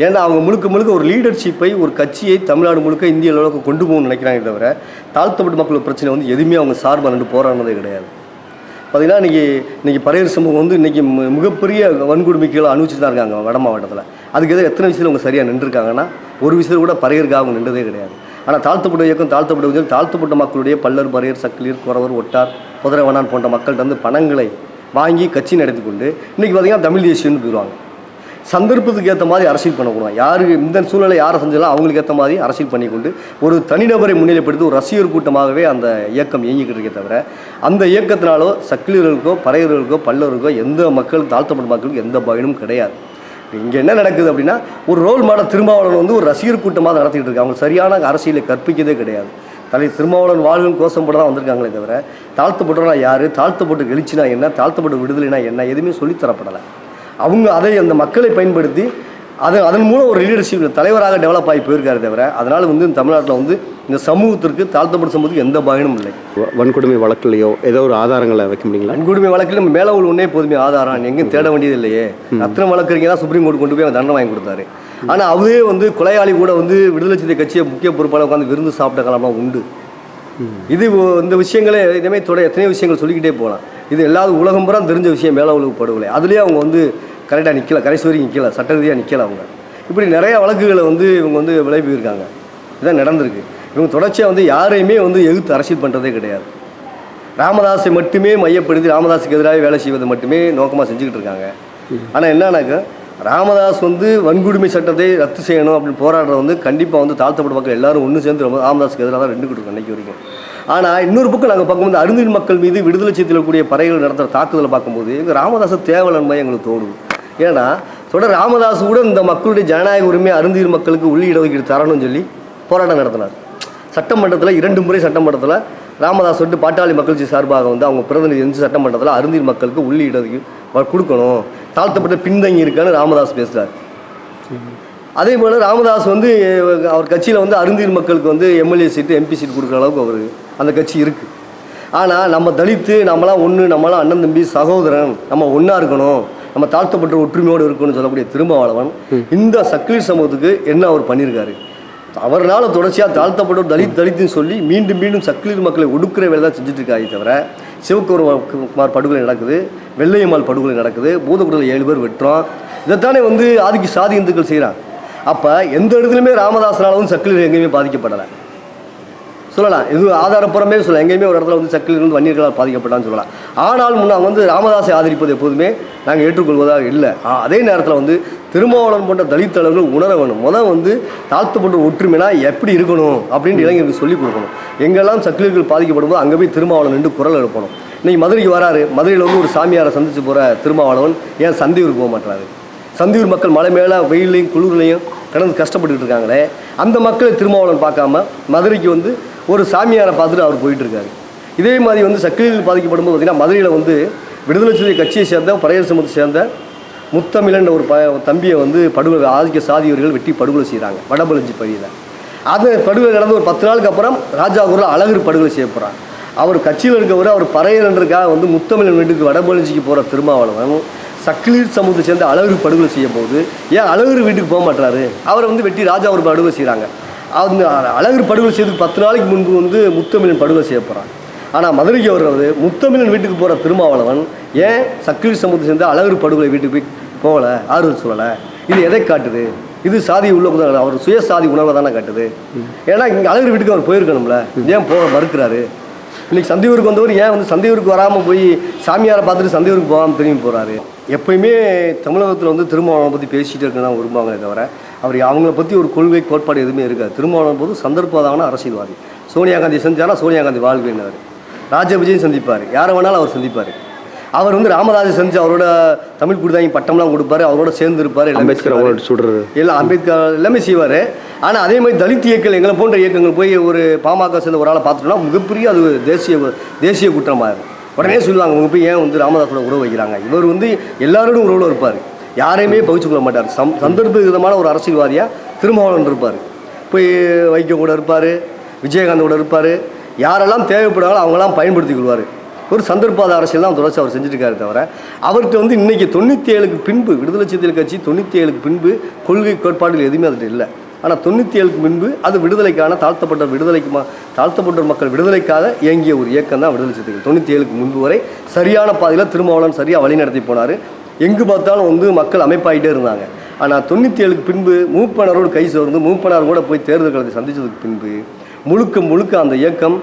ஏன்னா அவங்க முழுக்க முழுக்க ஒரு லீடர்ஷிப்பை ஒரு கட்சியை தமிழ்நாடு முழுக்க இந்திய அளவுக்கு கொண்டு போகணும்னு நினைக்கிறாங்க தவிர தாழ்த்தப்பட்ட மக்களோட பிரச்சனை வந்து எதுவுமே அவங்க சார்பாக நின்று போராடினதே கிடையாது. பார்த்தீங்கன்னா இன்றைக்கி இன்றைக்கி பறையர் சமூகம் வந்து இன்றைக்கி மிகப்பெரிய வன்கொடுமைகளை அனுபவிச்சுட்டு தான் இருக்காங்க வட மாவட்டத்தில். அதுக்கு எதாவது எத்தனை விஷயத்தில் அவங்க சரியாக நின்றுருக்காங்கன்னா ஒரு விஷயத்தில் கூட பறையருக்காக அவங்க நின்றதே கிடையாது. ஆனால் தாழ்த்தப்பட்ட இயக்கம் தாழ்த்தப்பட்ட இயக்கம் தாழ்த்தப்பட்ட மக்களுடைய பல்லர் பறையர் சக்கிலியர் குறவர் ஒட்டார் குதிரைவனான் போன்ற மக்கள்கிட்ட வந்து பணங்களை வாங்கி கட்சி நடத்தி கொண்டு இன்றைக்கி பார்த்திங்கன்னா தமிழ் தேசியம்னு போயிடுவாங்க சந்தர்ப்பத்துக்கு ஏற்ற மாதிரி அரசியல் பண்ணக்கூடாது. யாருக்கு இந்த சூழ்நிலை யாரை செஞ்சாலும் அவங்களுக்கு ஏற்ற மாதிரி அரசியல் பண்ணிக்கொண்டு ஒரு தனிநபரை முன்னிலைப்படுத்தி ஒரு ரசிகர் கூட்டமாகவே அந்த இயக்கம் இயங்கிக்கிட்டு இருக்கே தவிர அந்த இயக்கத்தினாலோ சக்கிலியர்களுக்கோ பறையர்களுக்கோ பல்லவர்களுக்கோ எந்த மக்கள் தாழ்த்தப்பட்ட மக்களுக்கு எந்த பயனும் கிடையாது. இங்கே என்ன நடக்குது அப்படின்னா ஒரு ரோல் மாடல் திருமாவளவன் வந்து ஒரு ரசிகர் கூட்டமாக நடத்திக்கிட்டு இருக்காங்க. அவங்க சரியான அரசியலை கற்பிக்கதே கிடையாது. தலை திருமாவளவன் வாழ்வின் கோஷம் போட தான் வந்திருக்காங்களே தவிர தாழ்த்தப்பட்டவனா யார் தாழ்த்தப்பட்டு எழுச்சினா என்ன தாழ்த்தப்பட்டு விடுதலைனா என்ன எதுவுமே சொல்லித்தரப்படலை அவங்க அதை அந்த மக்களை பயன்படுத்தி அது அதன் மூலம் ஒரு லீடர்ஷிப் தலைவராக டெவலப் ஆகி போயிருக்காரு தவிர அதனால் வந்து தமிழ்நாட்டில் வந்து இந்த சமூகத்திற்கு தாழ்த்தப்பட்ட சமூகத்துக்கு எந்த பயனும் இல்லை. வன்கொடுமை வழக்குலையோ ஏதோ ஒரு ஆதாரங்களை வைக்க முடியுங்களா? வன்கொடுமை வழக்கில் நம்ம மேலே உள்ள ஒன்றே போதுமே ஆதாரம் எங்கேயும் தேட வேண்டியது இல்லையே. ரத்ன வழக்கறிஞர் தான் சுப்ரீம் கோர்ட் கொண்டு போய் தண்டனை வாங்கி கொடுத்தாரு. ஆனால் அவரே வந்து கொலையாளி கூட வந்து விடுதலை சிறுத்தை கட்சியை முக்கிய பொறுப்பாளர் உட்காந்து விருந்து சாப்பிட்ட காலமாக உண்டு. இது இந்த விஷயங்களே இதே தொடர் எத்தனையோ விஷயங்கள் சொல்லிக்கிட்டே போகலாம். இது எல்லாரும் உலகம் பூரா தெரிஞ்ச விஷயம் மேலே உலக படுகொலை அதுலேயே அவங்க வந்து கரெக்டாக நிற்கல கரைசூரி நிற்கல சட்ட ரீதியாக நிற்கல அவங்க. இப்படி நிறைய வழக்குகளை வந்து இவங்க வந்து விளைவிருக்காங்க இதான் நடந்திருக்கு. இவங்க தொடர்ச்சியாக வந்து யாரையுமே வந்து எதிர்த்து அரசியல் பண்ணுறதே கிடையாது. ராமதாஸை மட்டுமே மையப்படுத்தி ராமதாஸுக்கு எதிராக வேலை செய்வதை மட்டுமே நோக்கமாக செஞ்சுக்கிட்டு இருக்காங்க. ஆனால் என்னன்னாக்கா ராமதாஸ் வந்து வன்கொடுமை சட்டத்தை ரத்து செய்யணும் அப்படின்னு போராடுறது வந்து கண்டிப்பாக வந்து தாழ்த்தப்பட்ட மக்கள் எல்லாரும் ஒன்று சேர்ந்து ரொம்ப ராமதாஸுக்கு எதிராக தான் ரெண்டு கொடுக்கும் அன்றைக்கி வரைக்கும். ஆனால் இன்னொரு பக்கம் நாங்கள் பார்க்கும்போது அருந்தின் மக்கள் மீது விடுதலை சித்தில் கூடிய பறைகள் நடத்துகிற தாக்குதலை பார்க்கும்போது எங்கள் ராமதாஸை தேவலன்மை எங்களுக்கு தோணுது. ஏன்னா தொடர் ராமதாஸ் கூட இந்த மக்களுடைய ஜனநாயக உரிமை அருந்தீர் மக்களுக்கு உள்ளி இடஒதுக்கீடு தரணும்னு சொல்லி போராட்டம் நடத்தினார். சட்டமன்றத்தில் இரண்டு முறை சட்டமன்றத்தில் ராமதாஸ் வந்து பாட்டாளி மக்கள் சார்பாக வந்து அவங்க பிரதிநிதி வந்து சட்டமன்றத்தில் அருந்தீர் மக்களுக்கு உள்ளி இடஒதுக்கீடு கொடுக்கணும். தாழ்த்தப்பட்ட பின்தங்கி இருக்கான்னு ராமதாஸ் பேசுகிறார் அதே போல் ராமதாஸ் வந்து அவர் கட்சியில் வந்து அருந்தியர் மக்களுக்கு வந்து எம்எல்ஏ சீட்டு எம்பி சீட் கொடுக்குற அளவுக்கு அவர் அந்த கட்சி இருக்குது ஆனால் நம்ம தலித்து நம்மளாம் ஒன்று நம்மளாம் அண்ணன் தம்பி சகோதரன் நம்ம ஒன்றா இருக்கணும். நம்ம தாழ்த்தப்பட்ட ஒற்றுமையோடு இருக்கணும்னு சொல்லக்கூடிய திருமாவளவன் இந்த சக்கிலி சமூகத்துக்கு என்ன அவர் பண்ணியிருக்காரு? அவர்னால தொடர்ச்சியாக தாழ்த்தப்பட்ட ஒரு தலித் தலித்துன்னு சொல்லி மீண்டும் மீண்டும் சக்கிலீர் மக்களை ஒடுக்குற வேலை தான் செஞ்சுட்டு இருக்காங்க தவிர சிவகுமார் படுகொலை நடக்குது வெள்ளையம்மாள் படுகொலை நடக்குது பூதக்குடியில் ஏழு பேர் வெட்டுறோம். இதைத்தானே வந்து ஆதிக்க சாதி இந்துக்கள் செய்கிறாங்க அப்போ எந்த இடத்துலையுமே ராமதாசனால வந்து சக்கிலீர் எங்கேயுமே பாதிக்கப்படலை. சொல்லலாம். இது ஆதாரப்புறமே சொல்லலாம். எங்கேயுமே ஒரு இடத்துல வந்து சக்கிலிருந்து வன்னியர்களால் பாதிக்கப்பட்டான்னு சொல்லலாம். ஆனால் முன்னால் வந்து ராமதாஸை ஆதரிப்பது எப்போதுமே நாங்கள் ஏற்றுக்கொள்வதாக இல்லை. அதே நேரத்தில் வந்து திருமாவளவன் போன்ற தலித் தலைவர்கள் உணர வேணும். முதல் வந்து தாழ்த்தப்பட்ட ஒற்றுமைனா எப்படி இருக்கணும் அப்படின்னு இளைஞருக்கு சொல்லிக் கொடுக்கணும். எங்கெல்லாம் சக்கிலிகள் பாதிக்கப்படும் போது அங்கே போய் திருமாவளவன் நின்று குரல் எழுப்பணும். இன்றைக்கி மதுரைக்கு வராரு. மதுரையில் வந்து ஒரு சாமியாரை சந்தித்து போகிற திருமாவளவன் ஏன் சந்தியூருக்கு போக மாட்டாரு சந்தியூர் மக்கள் மலை மேலே வெயிலையும் குளிர்லையும் கடந்து கஷ்டப்பட்டுக்கிட்டு இருக்காங்களே. அந்த மக்களை திருமாவளவன் பார்க்காம மதுரைக்கு வந்து ஒரு சாமியாரை பார்த்துட்டு அவர் போயிட்டுருக்காரு. இதே மாதிரி வந்து சக்கிலியில் பாதிக்கப்படும் போது பார்த்தீங்கன்னா மதுரையில் வந்து விடுதலை சிறுத்தை கட்சியை சேர்ந்த பறையர் சமூகத்தை சேர்ந்த முத்தமிழன் ஒரு ப தம்பியை வந்து படுகொலை ஆதிக்க சாதியவர்கள் வெட்டி படுகொலை செய்கிறாங்க வடபழஞ்சி பகுதியில். அது படுகொலை நடந்து ஒரு பத்து நாளுக்கு அப்புறம் ராஜா குரல் அழகர் படுகொலை செய்ய போகிறான் அவர் கட்சியில் இருக்கவர் அவர் பறையரன்றக்காக வந்து முத்தமிழன் வீட்டுக்கு வடபழஞ்சிக்கு போகிற திருமாவளவன் சக்கிலீர் சமூகத்தை சேர்ந்த அழகு படுகொலை செய்யும் போது ஏன் அழகு வீட்டுக்கு போக மாட்டாரு அவரை வந்து வெட்டி ராஜா ஒரு படுகொலை செய்கிறாங்க அந்த அழகர் படுகொலை செய்து பத்து நாளைக்கு முன்பு வந்து முத்தமிழன் படுகொலை செய்யப்படுறான் ஆனால் மதுரைக்கு வர்றது முத்தமிழன் வீட்டுக்கு போகிற திருமாவளவன் ஏன் சக்கிலி சமூகத்தை சேர்ந்த அழகர் படுகொலை வீட்டுக்கு போய் போகலை? ஆறுதல் சொல்லலை. இது எதை காட்டுது? இது சாதி உள்ள குதம் அவர் சுய சாதி உணர்வை தானே காட்டுது. ஏன்னா இங்கே அழகர் வீட்டுக்கு அவர் போயிருக்கணும்ல. ஏன் போக மறுக்கிறாரு? இன்னைக்கு சந்தையூருக்கு வந்தவர் ஏன் வந்து சந்தையூருக்கு வராமல் போய் சாமியாரை பார்த்துட்டு சந்தையூருக்கு போகாமல் திரும்பி போகிறாரு எப்பயுமே தமிழகத்தில் வந்து திருமாவளவனை பற்றி பேசிகிட்டு இருக்கணும் விரும்புவாங்களே தவிர அவர் அவங்கள பற்றி ஒரு கொள்கை கோட்பாடு எதுவுமே இருக்காது. திருமாவளவன் போது சந்தர்ப்பதான அரசியல்வாதி. சோனியா காந்தி செஞ்சாரா? சோனியா காந்தி வாழ்வினார் ராஜ விஜயம் சந்திப்பார். யாரை வேணாலும் அவர் சந்திப்பார். அவர் வந்து ராமராஜ செஞ்சு அவரோட தமிழ் குடிதாங்க பட்டம்லாம் கொடுப்பாரு. அவரோட சேர்ந்து இருப்பார் அம்பேத்கர் அவரோட சுடுறது. எல்லாம் அம்பேத்கர் எல்லாமே செய்வார். ஆனால் அதே மாதிரி தலித் இயக்கங்கள் எங்களை போன்ற இயக்கங்கள் போய் ஒரு பாமக சேர்ந்த ஒரு ஆளை பார்த்துட்டோம்னா மிகப்பெரிய அது தேசிய தேசிய குற்றமாக இருக்கும் உடனே சொல்லுவாங்க உங்க போய் ஏன் வந்து ராமதாஸோட உறவு வைக்கிறாங்க? இவர் வந்து எல்லாரோடும் உறவில் இருப்பார். யாரையுமே பகிச்சு கொள்ள மாட்டார். சம் சந்தர்ப்ப விதமான ஒரு அரசியல்வாதியாக திருமாவளவன் இருப்பார். போய் வைக்க கூட இருப்பார் விஜயகாந்த் கூட இருப்பார். யாரெல்லாம் தேவைப்படாங்களோ அவங்களாம் பயன்படுத்தி கொள்வார் ஒரு சந்தர்ப்பாத அரசியல் தான் தொடர்ச்சி அவர் செஞ்சுருக்காரு தவிர அவர்கிட்ட வந்து இன்றைக்கி தொண்ணூற்றி ஏழுக்கு பின்பு விடுதலை சிறுத்தைகள் கட்சி தொண்ணூற்றி ஏழுக்கு பின்பு கொள்கை கோட்பாடுகள் எதுவுமே அதில் இல்லை. ஆனால் தொண்ணூற்றி ஏழுக்கு முன்பு அது விடுதலைக்கான தாழ்த்தப்பட்ட விடுதலைக்கு ம- தாழ்த்தப்பட்ட மக்கள் விடுதலைக்காக இயங்கிய ஒரு இயக்கம் தான் விடுதலை சிறுத்தைகள். தொண்ணூற்றி ஏழுக்கு முன்பு வரை சரியான பாதையில் திருமாவளவன் சரியாக வழி நடத்தி போனார். எங்கு பார்த்தாலும் வந்து மக்கள் அமைப்பாயிட்டே இருந்தாங்க. ஆனால் தொண்ணூற்றி ஏழுக்கு பின்பு மூப்பனரோடு கை சேர்ந்து மூப்பனார் கூட போய் தேர்தல் களத்தை சந்திச்சதுக்கு பின்பு முழுக்க முழுக்க அந்த இயக்கம்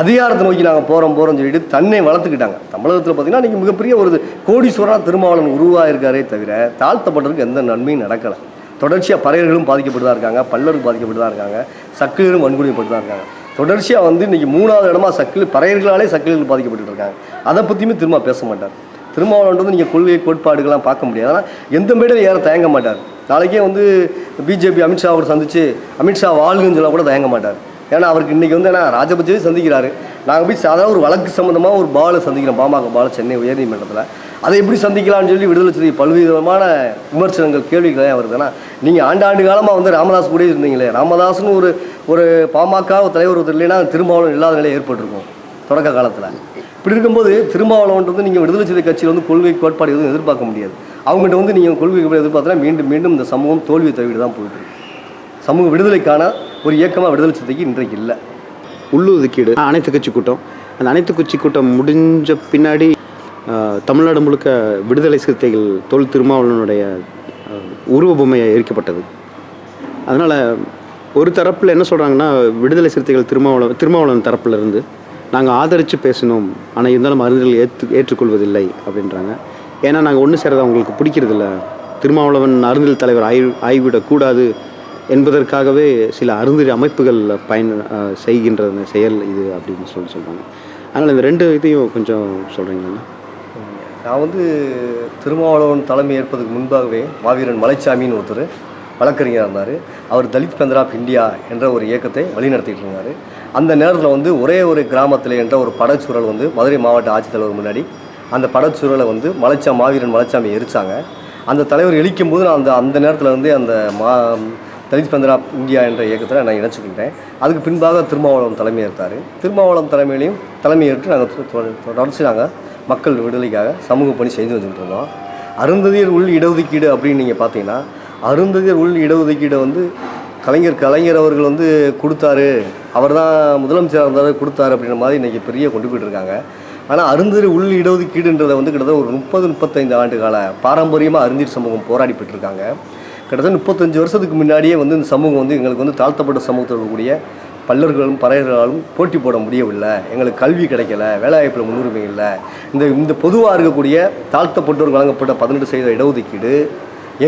அதிகாரத்தை நோக்கி நாங்கள் போகிறோம் போகிறோம்னு சொல்லிட்டு தன்னை வளர்த்துக்கிட்டாங்க. தமிழகத்தில் பார்த்தீங்கன்னா இன்றைக்கி மிகப்பெரிய ஒரு கோடீஸ்வரனாக திருமாவளவன் உருவாயிருக்காரே தவிர தாழ்த்தப்பட்டதுக்கு எந்த நன்மையும் நடக்கலை. தொடர்ச்சியாக பறையர்களும் பாதிக்கப்பட்டு தான் இருக்காங்க பல்லரும் பாதிக்கப்பட்டு தான் இருக்காங்க சக்கிலரும் வன்கொடுமைப்பட்டு தான் இருக்காங்க. தொடர்ச்சியாக வந்து இன்றைக்கி மூணாவது இடமா சக்கில் பறையர்களாலே சக்கிலர்கள் பாதிக்கப்பட்டு இருக்காங்க. அதை பற்றியுமே திரும்ப பேச மாட்டார். திருமாவளவன் வந்து நீங்கள் கொள்கை கோட்பாடுகள்லாம் பார்க்க முடியாது. ஆனால் எந்த மேடையில் ஏற தயங்க மாட்டார். நாளைக்கே வந்து பிஜேபி அமித்ஷாவோட சந்தித்து அமித்ஷா வாழ்குன்னு சொல்ல கூட தயங்க மாட்டார். ஏன்னா அவருக்கு இன்றைக்கி வந்து ஏன்னா ராஜபட்சவே சந்திக்கிறாரு. நாங்கள் போய் சாதாரண ஒரு வழக்கு சம்மந்தமாக ஒரு பாலை சந்திக்கிறோம். பாமக பாலை சென்னை உயர்நீதிமன்றத்தில். அதை எப்படி சந்திக்கலாம்னு சொல்லி விடுதலை சிறுத்தை பல்வேறு விதமான விமர்சனங்கள் கேள்விகளே வருதுன்னா நீங்கள் ஆண்டாண்டு காலமாக வந்து ராமதாஸ் கூட இருந்தீங்களே ராமதாஸ்னு ஒரு ஒரு பாமக தலைவர் ஒருத்தர் இல்லைன்னா திருமாவளவன் இல்லாத நிலை ஏற்பட்டிருக்கும். தொடக்க காலத்தில். இப்படி இருக்கும்போது திருமாவளவன் வந்து நீங்கள் விடுதலை சிறுத்தை கட்சியில் வந்து கொள்கை கோட்பாடு எதுவும் எதிர்பார்க்க முடியாது. அவங்ககிட்ட வந்து நீங்கள் கொள்கை கோட்பாடு எதிர்பார்த்தா மீண்டும் மீண்டும் இந்த சமூகம் தோல்வியை தவிட்டு தான் போயிட்டு சமூக விடுதலைக்கான ஒரு இயக்கமாக விடுதலை சிறுத்தைக்கு இன்றைக்கு இல்லை. உள்ளுதுக்கீடு அனைத்து கட்சி கூட்டம். அந்த அனைத்து கட்சி கூட்டம் முடிஞ்ச பின்னாடி தமிழ்நாடு முழுக்க விடுதலை சிறுத்தைகள் தொல் திருமாவளவனுடைய உருவ பொம்மையை எரிக்கப்பட்டது. அதனால் ஒரு தரப்பில் என்ன சொல்கிறாங்கன்னா விடுதலை சிறுத்தைகள் திருமாவளவன் திருமாவளவன் தரப்பில் இருந்து நாங்கள் ஆதரித்து பேசணும். ஆனால் இருந்தாலும் அறிஞர்கள் ஏற்று ஏற்றுக்கொள்வதில்லை அப்படின்றாங்க. ஏன்னா நாங்கள் ஒன்று சேரதை அவங்களுக்கு பிடிக்கிறதில்ல. திருமாவளவன் அருந்தில் தலைவர் ஆய் ஆய்விடக்கூடாது என்பதற்காகவே சில அருந்திரி அமைப்புகள் பயன் செய்கின்ற செயல் இது அப்படின்னு சொல்லி சொல்கிறாங்க அதனால் இந்த ரெண்டு இதையும் கொஞ்சம் சொல்கிறீங்களா நான் வந்து திருமாவளவன் தலைமை ஏற்பதற்கு முன்பாகவே மாவீரன் மலைச்சாமின்னு ஒருத்தர் வழக்கறிஞர் இருந்தார். அவர் தலித் பந்தர் ஆஃப் இந்தியா என்ற ஒரு இயக்கத்தை வழிநடத்திட்டு இருந்தார். அந்த நேரத்தில் வந்து ஒரே ஒரு கிராமத்தில் என்ற ஒரு படச்சுரல் வந்து மதுரை மாவட்ட ஆட்சித்தலைவர் முன்னாடி அந்த படச்சுரலை வந்து மலைச்சா மாவீரன் மலைச்சாமி எரிச்சாங்க. அந்த தலைவர் எரிக்கும் போது நான் அந்த அந்த நேரத்தில் வந்து அந்த மா தலித் பந்திரா இந்தியா என்ற இயக்கத்தில் நான் இணைச்சிக்கிட்டேன். அதுக்கு பின்பாக திருமாவளவன் தலைமை ஏற்றார். திருமாவளவன் தலைமையிலையும் தலைமை ஏற்று நாங்கள் தொடர்ச்சி நாங்கள் மக்கள் விடுதலைக்காக சமூக பணி செய்து வந்துக்கிட்டு இருந்தோம். அருந்ததியர் உள் இடஒதுக்கீடு அப்படின்னு நீங்கள் பார்த்தீங்கன்னா அருந்ததியர் உள் இடஒதுக்கீடு வந்து கலைஞர் கலைஞர் அவர்கள் வந்து கொடுத்தாரு. அவர் தான் முதலமைச்சராக இருந்தாலும் கொடுத்தாரு அப்படின்ற மாதிரி இன்றைக்கி பெரிய கொண்டு போயிட்டு இருக்காங்க ஆனால் அருந்தறி உள் இடஒதுக்கீடுன்றதை வந்து கிட்டத்தட்ட ஒரு முப்பது முப்பத்தைந்து ஆண்டு கால பாரம்பரியமாக அருந்தீர் சமூகம் போராடி பெற்றிருக்காங்க. கிட்டத்தட்ட முப்பத்தஞ்சு வருஷத்துக்கு முன்னாடியே வந்து இந்த சமூகம் வந்து எங்களுக்கு வந்து தாழ்த்தப்பட்ட சமூகத்தில் இருக்கக்கூடிய பல்லர்களும் பறையர்களாலும் போட்டி போட முடியவில்லை. எங்களுக்கு கல்வி கிடைக்கல வேலைவாய்ப்பில் முன்னுரிமை இல்லை. இந்த இந்த பொதுவாக இருக்கக்கூடிய தாழ்த்தப்பட்டோர் வழங்கப்பட்ட பதினெட்டு சதவீத இடஒதுக்கீடு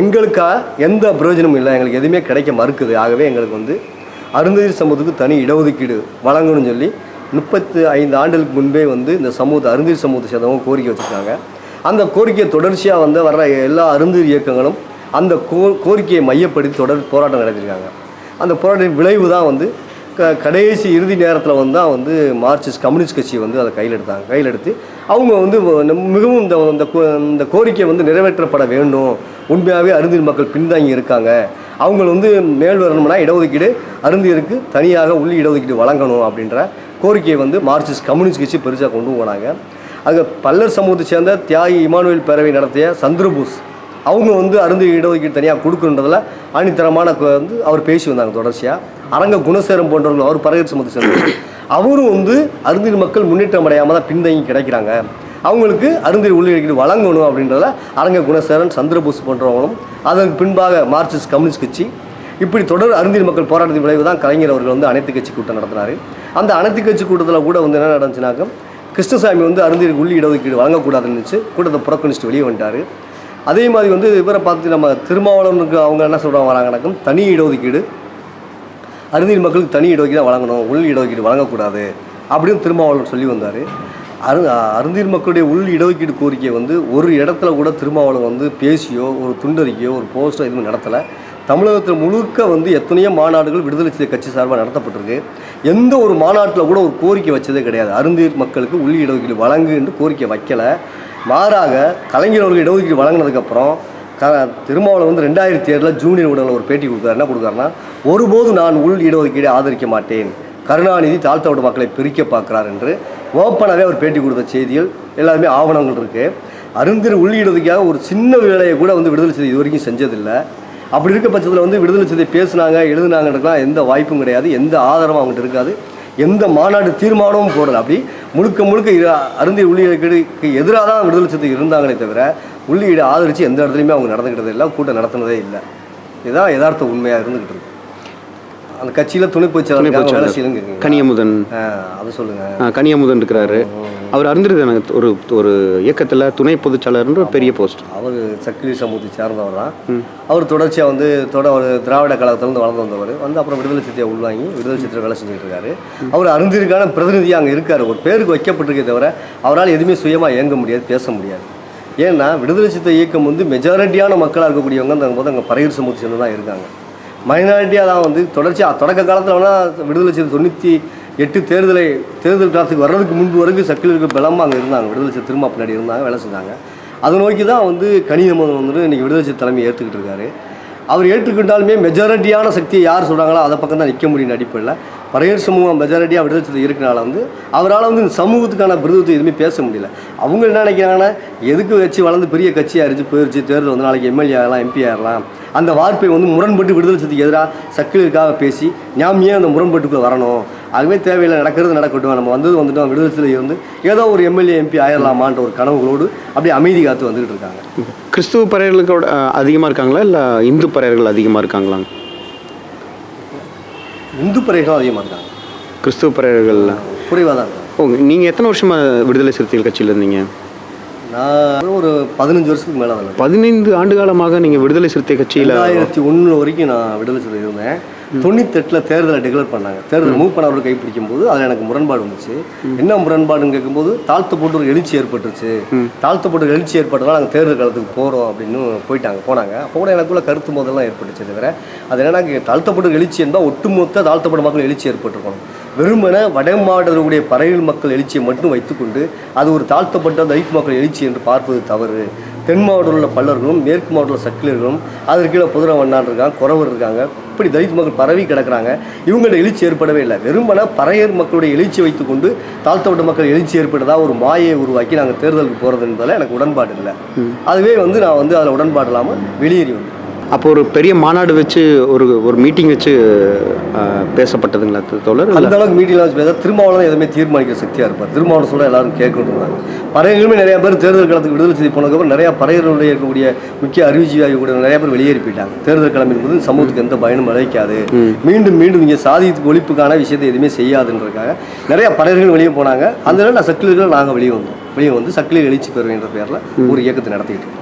எங்களுக்காக எந்த பிரயோஜனமும் இல்லை. எங்களுக்கு எதுவுமே கிடைக்க மறுக்குது. ஆகவே எங்களுக்கு வந்து அருந்ததிர் சமூகத்துக்கு தனி இடஒதுக்கீடு வழங்கணும்னு சொல்லி முப்பத்து ஐந்து ஆண்டுகளுக்கு முன்பே வந்து இந்த சமூகத்தை அருந்ததிர் சமூகத்தை சேர்ந்தவங்க கோரிக்கை வச்சுருக்காங்க. அந்த கோரிக்கையை தொடர்ச்சியாக வந்து வர்ற எல்லா அருந்ததிர் இயக்கங்களும் அந்த கோ கோரிக்கையை மையப்படுத்தி தொடர் போராட்டம் நடத்தியிருக்காங்க. அந்த போராட்டத்தின் விளைவு தான் வந்து க கடைசி இறுதி நேரத்தில் வந்து தான் வந்து மார்க்சிஸ்ட் கம்யூனிஸ்ட் கட்சி வந்து அதை கையில் எடுத்தாங்க கையில் எடுத்து அவங்க வந்து மிகவும் இந்த இந்த கோ- இந்த கோரிக்கை வந்து நிறைவேற்றப்பட வேண்டும். உண்மையாகவே அருந்தியர் மக்கள் பின்தங்கி இருக்காங்க. அவங்க வந்து மேல் வரணும்னா இடஒதுக்கீடு அருந்தியருக்கு தனியாக உள்ளி இடஒதுக்கீடு வழங்கணும் அப்படின்ற கோரிக்கையை வந்து மார்க்சிஸ்ட் கம்யூனிஸ்ட் கட்சி பெருசாக கொண்டு போனாங்க. அங்கே பல்லர் சமூகத்தை சேர்ந்த தியாகி இமானுவேல் பேரவை நடத்திய சந்திரபூஸ் அவங்க வந்து அருந்து இடஒதுக்கீடு தனியாக கொடுக்குன்றதில் அணித்தரமான வந்து அவர் பேசி வந்தாங்க தொடர்ச்சியாக அரங்க குணசேரம் போன்றவர்கள் அவர் பரகர் சமூகத்தை சேர்ந்தவர். அவரும் வந்து அருந்தில் மக்கள் முன்னேற்றம் அடையாமல் தான் பின்தங்கி கிடைக்கிறாங்க. அவங்களுக்கு அருந்தில் உள்ளீடு வழங்கணும் அப்படின்றத அரங்க குணசேரன் சந்திரபோஸ் போன்றவங்களும் அதற்கு பின்பாக மார்க்சிஸ்ட் கம்யூனிஸ்ட் கட்சி இப்படி தொடர் அருந்தில் மக்கள் போராட்டத்தின் விளைவு தான் கலைஞர் அவர்கள் வந்து அனைத்து கட்சி கூட்டம் நடத்தினார். அந்த அனைத்து கட்சி கூட்டத்தில் கூட வந்து என்ன நடந்துச்சுனாக்க கிருஷ்ணசாமி வந்து அருந்திற்கு உள்ளி இடஒதுக்கீடு வழங்கக்கூடாதுன்னு இருந்துச்சு. கூட்டத்தை புறக்கணிச்சுட்டு வெளியே வந்துட்டார். அதே மாதிரி வந்து இவரை பார்த்து நம்ம திருமாவளவனுக்கு அவங்க என்ன சொல்கிறாங்க வராங்கனாக்கும் தனி இடஒதுக்கீடு அருந்தில் மக்களுக்கு தனி இடஒதுக்கீடு வழங்கணும் உள் இடஒதுக்கீடு வழங்கக்கூடாது அப்படின்னு திருமாவளவன் சொல்லி வந்தார். அரு அருந்தீர் மக்களுடைய உள் இடஒதுக்கீடு கோரிக்கையை வந்து ஒரு இடத்துல கூட திருமாவளவன் வந்து பேசியோ ஒரு துண்டறிக்கையோ ஒரு போஸ்டோ எதுவும் நடத்தலை. தமிழகத்தில் முழுக்க வந்து எத்தனையோ மாநாடுகள் விடுதலை சிறுத்தை கட்சி சார்பாக நடத்தப்பட்டிருக்கு. எந்த ஒரு மாநாட்டில் கூட ஒரு கோரிக்கை வச்சதே கிடையாது. அருந்தீர் மக்களுக்கு உள் இடஒதுக்கீடு வழங்கு என்று கோரிக்கை வைக்கலை. மாறாக கலைஞர் அவர்கள் இடஒதுக்கீடு வழங்கினதுக்கப்புறம் க திருமாவளவன் வந்து ரெண்டாயிரத்தி ஏழில் ஜூனியர் உடலில் ஒரு பேட்டி கொடுக்குறாரு என்ன கொடுக்குறாருன்னா ஒருபோதும் நான் உள் இடஒதுக்கீடு ஆதரிக்க மாட்டேன். கருணாநிதி தாழ்த்தப்பட்ட மக்களை பிரிக்க பார்க்கிறார் என்று ஓப்பனாகவே அவர் பேட்டி கொடுத்த செய்திகள் எல்லாருமே ஆவணங்கள் இருக்குது அருந்திர் உள் ஒரு சின்ன வேலையை கூட வந்து விடுதலை செய்தி இது வரைக்கும் செஞ்சதில்லை. அப்படி இருக்க பட்சத்தில் வந்து விடுதலை செய்தி பேசுனாங்க எழுதுனாங்கன்றதுலாம் எந்த வாய்ப்பும் கிடையாது எந்த ஆதரவும் அவங்ககிட்ட இருக்காது எந்த மாநாடு தீர்மானமும் போடல. அப்படி முழுக்க முழுக்க அருந்தி உள்ளீடுக்கு எதிராக தான் விடுதலை சிறுத்தை இருந்தாங்களே தவிர உள்ளீடு ஆதரித்து எந்த இடத்துலையுமே அவங்க நடந்துக்கிட்டது இல்லை கூட்டம் நடத்துனதே இல்லை. இதுதான் யதார்த்த உண்மையாக இருந்துக்கிட்டு இருக்கு. அந்த கட்சியில் துணை பொதுச்செயலாளர் வேலை. செய்யலுங்க கனியமுதன். அதை சொல்லுங்க. கனியமுதன் இருக்கிறாரு. அவர் அருந்திருந்தாங்க ஒரு ஒரு இயக்கத்தில் துணை பொதுச்சாளர்ன்ற ஒரு பெரிய போஸ்ட். அவர் சக்கிலி சமூகத்தை சேர்ந்தவர் தான் அவர் தொடர்ச்சியாக வந்து தொட ஒரு திராவிட கழகத்திலேருந்து வளர்ந்து வந்தவர். வந்து அப்புறம் விடுதலை சித்தியை உள்வாங்கி விடுதலை சித்திரை வேலை செஞ்சுட்டு இருக்காரு அவர் அருந்திற்கான பிரதிநிதியாக அங்கே இருக்கார். ஒரு பேருக்கு வைக்கப்பட்டிருக்கே தவிர அவரால் எதுவுமே சுயமாக இயங்க முடியாது பேச முடியாது. ஏன்னா விடுதலை சித்த இயக்கம் வந்து மெஜாரிட்டியான மக்களாக இருக்கக்கூடியவங்க அந்த போது அங்கே பறையர் சமூகத்தை சேர்ந்து தான் இருக்காங்க. மைனாரிட்டியாக தான் வந்து தொடர்ச்சியாக தொடக்க காலத்தில் வேணால் விடுதலை செய்த தொண்ணூற்றி எட்டு தேர்தலை தேர்தல் காலத்துக்கு வர்றதுக்கு முன்பு வரைக்கும் சக்கிலுக்கு பலமாக அங்கே இருந்தாங்க. விடுதலை செய்த திரும்ப பின்னாடி இருந்தாங்க வேலை செஞ்சாங்க. அதை நோக்கி தான் வந்து கணித மோதன் வந்துட்டு இன்றைக்கி விடுதலை செய்த தலைமை ஏற்றுக்கிட்டு இருக்காரு. அவர் ஏற்றுக்கிட்டாலுமே மெஜாரிட்டியான சக்தியை யார் சொல்கிறாங்களோ அதை பக்கம் தான் நிற்க முடியும் அடிப்படையில் பறையர் சமூகம் மெஜாரிட்டியாக விடுதலை சிறுத்தை இருக்கனால வந்து அவரால் வந்து இந்த சமூகத்துக்கான விருதத்தை எதுவுமே பேச முடியல. அவங்க என்ன நினைக்கிறாங்கன்னா எதுக்கு வச்சு வளர்ந்து பெரிய கட்சியாக இருந்துச்சு போயிருச்சு தேர்தல் வந்து நாளைக்கு எம்எல்ஏ ஆகலாம் எம்பி ஆகலாம் அந்த வார்ப்பை வந்து முரண்பட்டு விடுதலை சிறுத்தைக்கு எதிராக சக்கிலுக்காக பேசி ஞாம் ஏன் அந்த முரண்பட்டுக்குள்ளே வரணும்? அதுவே தேவையில்லை நடக்கிறது நடக்கட்டும். நம்ம வந்தது வந்துட்டோம் விடுதலை சிறுத்தை இருந்து ஏதோ ஒரு எம்எல்ஏ எம்பி ஆயிடலாமான்ற ஒரு கனவுகளோடு அப்படியே அமைதி காத்து வந்துகிட்டு இருக்காங்க. கிறிஸ்துவ பறையர்களோட அதிகமாக இருக்காங்களா? இல்லை இந்து பறையர்கள் அதிகமாக இருக்காங்களாங்க இந்து பறைகளும் அதிகமாக இருக்காங்க. கிறிஸ்துவ பறையர்கள். குறைவாக தான் ஓ நீங்கள் எத்தனை வருஷமாக விடுதலை சிறுத்தைகள் கட்சியில் இருந்தீங்க? நான் ஒரு பதினஞ்சு வருஷத்துக்கு மேலே அதில் பதினைந்து ஆண்டு காலமாக நீங்கள் விடுதலை சிறுத்தை கட்சியில் ரெண்டாயிரத்தி ஒன்று வரைக்கும் நான் விடுதலை சிறுத்தை இருந்தேன் தொண்ணூத்தெட்டில் தேர்தலை டிக்ளேர் பண்ணாங்க. தேர்தல் மூவ் பண்ணவர் கைப்பிடிக்கும் போது அதில் எனக்கு முரண்பாடு வந்துச்சு. என்ன முரண்பாடுன்னு கேட்கும்போது தாழ்த்தப்பட்டு ஒரு எழுச்சி ஏற்பட்டுருச்சு. தாழ்த்தப்பட்டு எழுச்சி ஏற்பட்டதால் நாங்கள் தேர்தல் காலத்துக்கு போகிறோம் அப்படின்னு போயிட்டாங்க போனாங்க. அப்போ கூட எனக்குள்ள கருத்து மோதல்லாம் ஏற்பட்டுச்சு தவிர அது என்னன்னா தாழ்த்தப்பட்ட எழுச்சி என்பால் ஒட்டுமொத்த தாழ்த்தப்பட்ட மக்கள் எழுச்சி ஏற்பட்டிருக்கணும். வெறுமனே வட மாவட்டத்தினுடைய பறையில் மக்கள் எழுச்சியை மட்டும் வைத்துக்கொண்டு அது ஒரு தாழ்த்தப்பட்ட தலித் மக்கள் எழுச்சி என்று பார்ப்பது தவறு. தென் மாவட்டத்தில் உள்ள பல்லர்களும் மேற்கு மாவட்டத்தில் சக்கிலர்களும் அதற்கு கீழே புதுரை வண்ணான் இருக்காங்க குறவர் இருக்காங்க இப்படி தலித் மக்கள் பரவி கிடக்குறாங்க. இவங்களோட எழுச்சி ஏற்படவே இல்லை. வெறுமனே பறையர் மக்களுடைய எழுச்சி வைத்துக்கொண்டு தாழ்த்தப்பட்ட மக்கள் எழுச்சி ஏற்பட்டதா ஒரு மாயை உருவாக்கி நாங்கள் தேர்தலுக்கு போகிறது என்பதில் எனக்கு உடன்பாடு இல்லை. அதுவே வந்து நான் வந்து அதில் உடன்பாடு இல்லாமல் வெளியேறி வந்தேன். அப்போ ஒரு பெரிய மாநாடு வச்சு ஒரு ஒரு மீட்டிங் வச்சு பேசப்பட்டதுங்களா தோழர்? அந்த அளவுக்கு மீட்டிங்ல வச்சு பேச திருமாவளவன் எதுவுமே தீர்மானிக்கிற சக்தியாக இருப்பார். திருமாவளவன் சொல்ல எல்லாரும் கேட்கணுன்றாங்க பறையர்களுமே நிறைய பேர் தேர்தல் காலத்துக்கு விடுதலை செய்தி போனதுக்கப்புறம் நிறைய பறையர்களுடைய இருக்கக்கூடிய முக்கிய அறிவுஜீவியாக கூட நிறைய பேர் வெளியேறி போயிட்டாங்க. தேர்தல் கிளம்பின் போது சமூகத்துக்கு எந்த பயனும் விளைவிக்காது மீண்டும் மீண்டும் இங்கே சாதி ஒழிப்புக்கான விஷயத்தை எதுவுமே செய்யாதுன்றதுக்காக நிறைய பறையர்கள் வெளியே போனாங்க. அந்த நான் சக்கிலர்கள் நாங்கள் வெளியே வந்தோம். வெளியே வந்து சக்கிலில் எழுச்சி பெறுவேன்ற பேரில் ஒரு இயக்கத்தை நடத்திக்கிட்டு